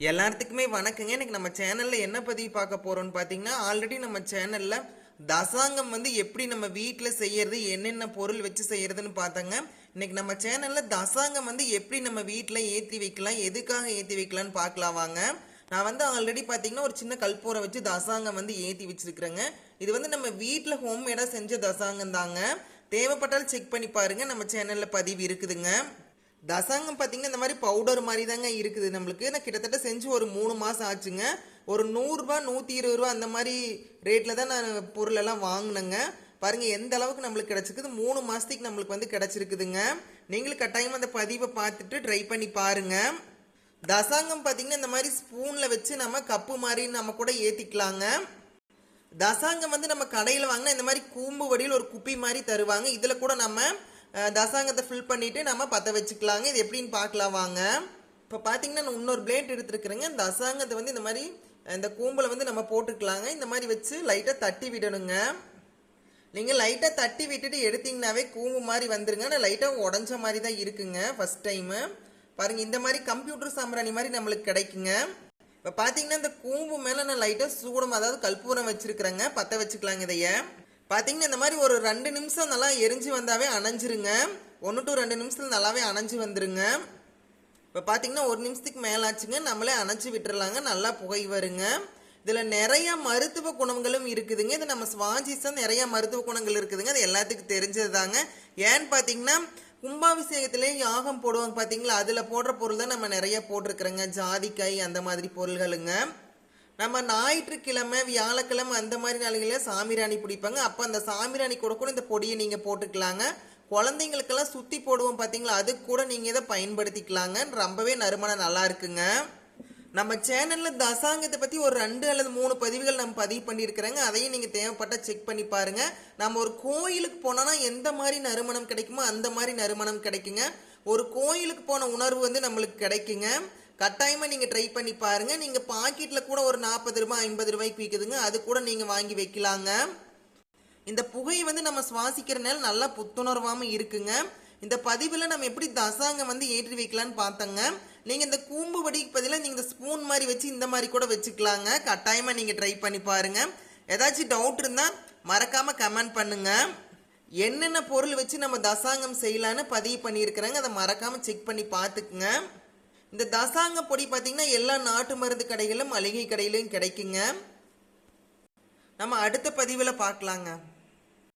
எல்லாத்துக்குமே வணக்கங்க. இன்னைக்கு நம்ம சேனல்ல என்ன பதிவு பார்க்க போறோம்னு பார்த்தீங்கன்னா ஆல்ரெடி நம்ம சேனல்ல தசாங்கம் வந்து எப்படி நம்ம வீட்டில் செய்யறது என்னென்ன பொருள் வச்சு செய்யறதுன்னு பார்த்தாங்க. இன்னைக்கு நம்ம சேனல்ல தசாங்கம் வந்து எப்படி நம்ம வீட்டில் ஏற்றி வைக்கலாம் எதுக்காக ஏற்றி வைக்கலாம்னு பார்க்கலாம் வாங்க. நான் வந்து ஆல்ரெடி பார்த்தீங்கன்னா ஒரு சின்ன கல்பூரை வச்சு தசாங்கம் வந்து ஏற்றி வச்சிருக்கிறேங்க. இது வந்து நம்ம வீட்டில் ஹோம்மேடாக செஞ்ச தசாங்கம் தாங்க. தேவைப்பட்டால் செக் பண்ணி பாருங்க. நம்ம சேனலில் பதிவு இருக்குதுங்க. தசாங்கம் பார்த்தீங்கன்னா இந்த மாதிரி பவுடர் மாதிரி தாங்க இருக்குது. நம்மளுக்கு நான் கிட்டத்தட்ட செஞ்சு ஒரு மூணு மாதம் ஆச்சுங்க. ஒரு நூறுரூபா நூற்றி இருபது ரூபா அந்த மாதிரி ரேட்டில் தான் நான் பொருளெல்லாம் வாங்கினேங்க. பாருங்கள் எந்த அளவுக்கு நம்மளுக்கு கிடச்சிருக்குது. மூணு மாதத்துக்கு நம்மளுக்கு வந்து கிடச்சிருக்குதுங்க. நீங்களும் கட்டாயமாக அந்த பதிவை பார்த்துட்டு ட்ரை பண்ணி பாருங்க. தசாங்கம் பார்த்தீங்கன்னா இந்த மாதிரி ஸ்பூனில் வச்சு நம்ம கப்பு மாதிரி நம்ம கூட ஏற்றிக்கலாங்க தசாங்கம் வந்து நம்ம கடையில் வாங்கினா இந்த மாதிரி கூம்பு வடியில் ஒரு குப்பி மாதிரி தருவாங்க. இதில் கூட நம்ம தசாங்கத்தை ஃபில் பண்ணிட்டு நம்ம பற்ற வச்சுக்கலாங்க. இது எப்படின்னு பார்க்கலாம் வாங்க. இப்போ பார்த்தீங்கன்னா நான் இன்னொரு பிளேட் எடுத்துருக்குறேங்க. இந்த தசாங்கத்தை வந்து இந்த மாதிரி இந்த கூம்பில் வந்து நம்ம போட்டுக்கலாங்க. இந்த மாதிரி வச்சு லைட்டாக தட்டி விடணுங்க. நீங்கள் லைட்டாக தட்டி விட்டுட்டு எடுத்திங்கனாவே கூம்பு மாதிரி வந்துருங்க. ஆனால் லைட்டாக உடஞ்ச மாதிரி தான் இருக்குங்க ஃபஸ்ட் டைமு பாருங்கள் இந்த மாதிரி கம்ப்யூட்டர் சாம்பிராணி மாதிரி நம்மளுக்கு கிடைக்குங்க. இப்போ பார்த்தீங்கன்னா இந்த கூம்பு மேலே நான் லைட்டாக சூடம் அதாவது கற்பூரம் வச்சுருக்குறேங்க. பற்ற வச்சுக்கலாங்க இதைய. பார்த்தீங்கன்னா இந்த மாதிரி ஒரு ரெண்டு நிமிஷம் நல்லா எரிஞ்சு வந்தாவே அணைஞ்சிருங்க. ஒன்று டு ரெண்டு நிமிஷத்தில் நல்லாவே அணைஞ்சு வந்துருங்க. இப்போ பார்த்தீங்கன்னா ஒரு நிமிஷத்துக்கு மேலாச்சுங்க. நம்மளே அணைச்சி விட்டுறலாங்க. நல்லா புகை வருங்க. இதில் நிறைய மருத்துவ குணங்களும் இருக்குதுங்க. இது நம்ம சுவாஜிசம் நிறைய மருத்துவ குணங்கள் இருக்குதுங்க. அது எல்லாத்துக்கும் தெரிஞ்சது தாங்க ஏன்னு பார்த்தீங்கன்னா கும்பாபிஷேகத்திலே யாகம் போடுவாங்க பார்த்தீங்களா அதில் போடுற பொருள் தான் நம்ம நிறைய போட்டிருக்கிறோங்க. ஜாதிக்காய் அந்த மாதிரி பொருள்களுங்க. நம்ம ஞாயிற்றுக்கிழமை வியாழக்கிழமை அந்த மாதிரி நாளைகளில் சாமிராணி பிடிப்பாங்க. அப்போ அந்த சாமிராணி கூட கூட இந்த பொடியை நீங்கள் போட்டுக்கலாங்க. குழந்தைங்களுக்கெல்லாம் சுற்றி போடுவோம் பார்த்தீங்களா அதுக்கு கூட நீங்கள் இதை பயன்படுத்திக்கலாங்க. ரொம்பவே நறுமணம் நல்லா இருக்குங்க. நம்ம சேனலில் தசாங்கத்தை பற்றி ஒரு ரெண்டு அல்லது மூணு பதிவுகள் நம்ம பதிவு பண்ணியிருக்கிறேங்க. அதையும் நீங்கள் தேவைப்பட்டால் செக் பண்ணி பாருங்க. நம்ம ஒரு கோயிலுக்கு போனோன்னா எந்த மாதிரி நறுமணம் கிடைக்குமோ அந்த மாதிரி நறுமணம் கிடைக்குங்க. ஒரு கோயிலுக்கு போன உணர்வு வந்து நம்மளுக்கு கிடைக்குங்க. கட்டாயமாக நீங்கள் ட்ரை பண்ணி பாருங்கள் நீங்கள் பாக்கெட்டில் கூட ஒரு நாற்பது ரூபாய் ஐம்பது ரூபாய்க்கு விற்குதுங்க அது கூட நீங்கள் வாங்கி வைக்கலாங்க. இந்த புகையை வந்து நம்ம சுவாசிக்கிறனால நல்லா புத்துணர்வாமல் இருக்குங்க. இந்த பதிவில் நம்ம எப்படி தசாங்கம் வந்து ஏற்றி வைக்கலான்னு பார்த்தோங்க. நீங்கள் இந்த கூம்பு வடிக்கு பதிலாக நீங்கள் இந்த ஸ்பூன் மாதிரி வச்சு இந்த மாதிரி கூட வச்சுக்கலாங்க. கட்டாயமாக நீங்கள் ட்ரை பண்ணி பாருங்க. ஏதாச்சும் டவுட் இருந்தால் மறக்காமல் கமெண்ட் பண்ணுங்க. என்னென்ன பொருள் வச்சு நம்ம தசாங்கம் செய்யலான்னு பதிவு பண்ணியிருக்கிறாங்க. அதை மறக்காமல் செக் பண்ணி பார்த்துக்குங்க. இந்த தசாங்க பொடி பார்த்தீங்கன்னா எல்லா நாட்டு மருந்து கடைகளிலும் மளிகை கடையிலும் கிடைக்குங்க. நம்ம அடுத்த பதிவில் பார்க்கலாங்க.